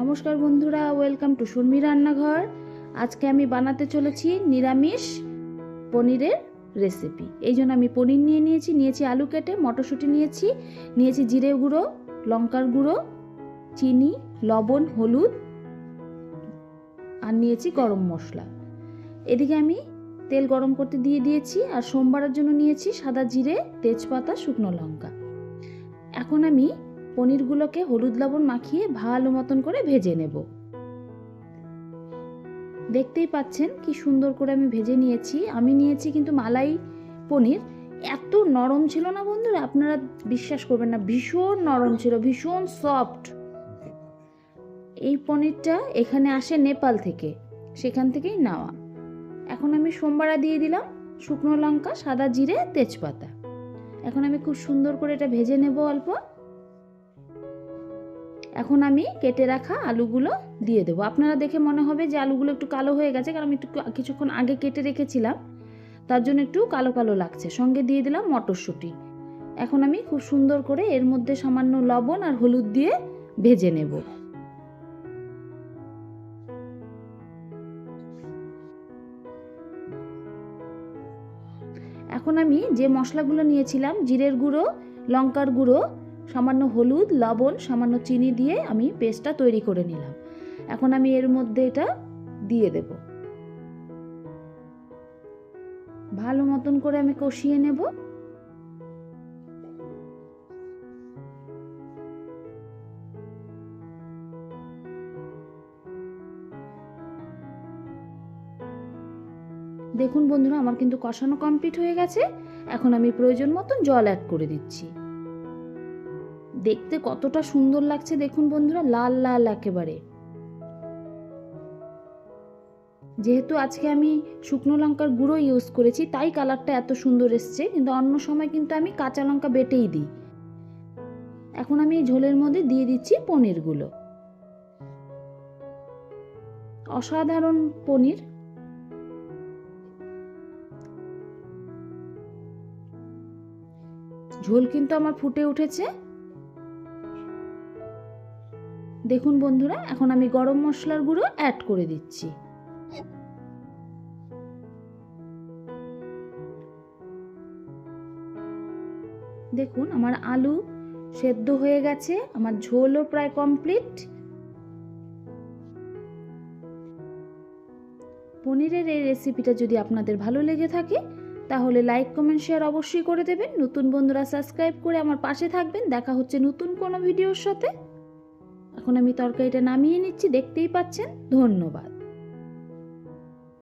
নমস্কার বন্ধুরা welcome to Surmi রান্নাঘর আজকে আমি বানাতে চলেছি নিরামিষ পনিরের রেসিপি এই জন্য আমি পনির নিয়ে নিয়েছি নিয়েছি আলু কেটে, মটরশুঁটি নিয়েছি নিয়েছি জিরে গুঁড়ো, লঙ্কার গুঁড়ো, চিনি, লবণ, হলুদ, আর নিয়েছি গরম মশলা। এদিকে আমি তেল গরম করতে দিয়ে দিয়েছি, আর সোমবারের জন্য নিয়েছি সাদা জিরে, তেজপাতা, শুকনো লঙ্কা। এখন আমি পনিরগুলোকে হলুদ লবণ মাখিয়ে ভালো মতন করে ভেজে নেব। দেখতেই পাচ্ছেন কি সুন্দর করে আমি ভেজে নিয়েছি। আমি নিয়েছি কিন্তু মালাই পনির। এত নরম ছিল না বন্ধুরা? আপনারা বিশ্বাস করবেন না, ভীষণ নরম ছিল, ভীষণ সফট এই পনিরটা এখানে আসে নেপাল থেকে, সেখান থেকেই নেওয়া। এখন আমি সোমবারা দিয়ে দিলাম শুকনো লঙ্কা, সাদা জিরে, তেজপাতা। এখন আমি খুব সুন্দর করে এটা ভেজে নেব অল্প। এখন আমি কেটে রাখা আলুগুলো দিয়ে দেবো। আপনারা দেখে মনে হবে যে আলুগুলো একটু কালো হয়ে গেছে, কারণ আমি একটু কিছুক্ষণ আগে কেটে রেখেছিলাম। তার জন্য একটু কালো কালো লাগছে। সঙ্গে দিয়ে দিলাম মটরশুঁটি। এখন আমি খুব সুন্দর করে এর মধ্যে সামান্য লবণ আর হলুদ দিয়ে ভেজে নেব। এখন আমি যে মশলাগুলো নিয়েছিলাম, জিরের গুঁড়ো, লঙ্কার গুঁড়ো সামান্য হলুদ, লবণ, সামান্য চিনি দিয়ে আমি পেস্টটা তৈরি করে নিলাম। এখন আমি এর মধ্যে এটা দিয়ে দেব। ভালো মতন করে আমি কষিয়ে নেব। দেখুন বন্ধুরা, আমার কিন্তু কষানো কমপ্লিট হয়ে গেছে। এখন আমি প্রয়োজন মতন জল অ্যাড করে দিচ্ছি। দেখতে কতটা সুন্দর লাগছে দেখুন বন্ধুরা, লাল লাল একেবারে। যেহেতু আজকে আমি শুকনো লঙ্কার গুঁড়ো ইউজ করেছি, তাই কালারটা এত সুন্দর এসছে, কিন্তু অন্য সময় কিন্তু আমি কাঁচা লঙ্কা বেটেই দিই। এখন আমি এই ঝোলের মধ্যে দিয়ে দিচ্ছি পনিরগুলো। অসাধারণ পনির। ঝোল কিন্তু আমার ফুটে উঠেছে। দেখুন বন্ধুরা, এখন আমি গরম মশলার গুঁড়ো অ্যাড করে দিচ্ছি। দেখুন, আমার আলু সেদ্ধ হয়ে গেছে, আমার ঝোলও প্রায় কমপ্লিট পনিরের এই রেসিপিটা যদি আপনাদের ভালো লেগে থাকে, তাহলে লাইক কমেন্ট শেয়ার অবশ্যই করে দেবেন। নতুন বন্ধুরা সাবস্ক্রাইব করে আমার পাশে থাকবেন। দেখা হচ্ছে নতুন কোনো ভিডিওর সাথে। এখন আমি তরকারিটা নামিয়ে নিচ্ছি দেখতেই পাচ্ছেন? ধন্যবাদ।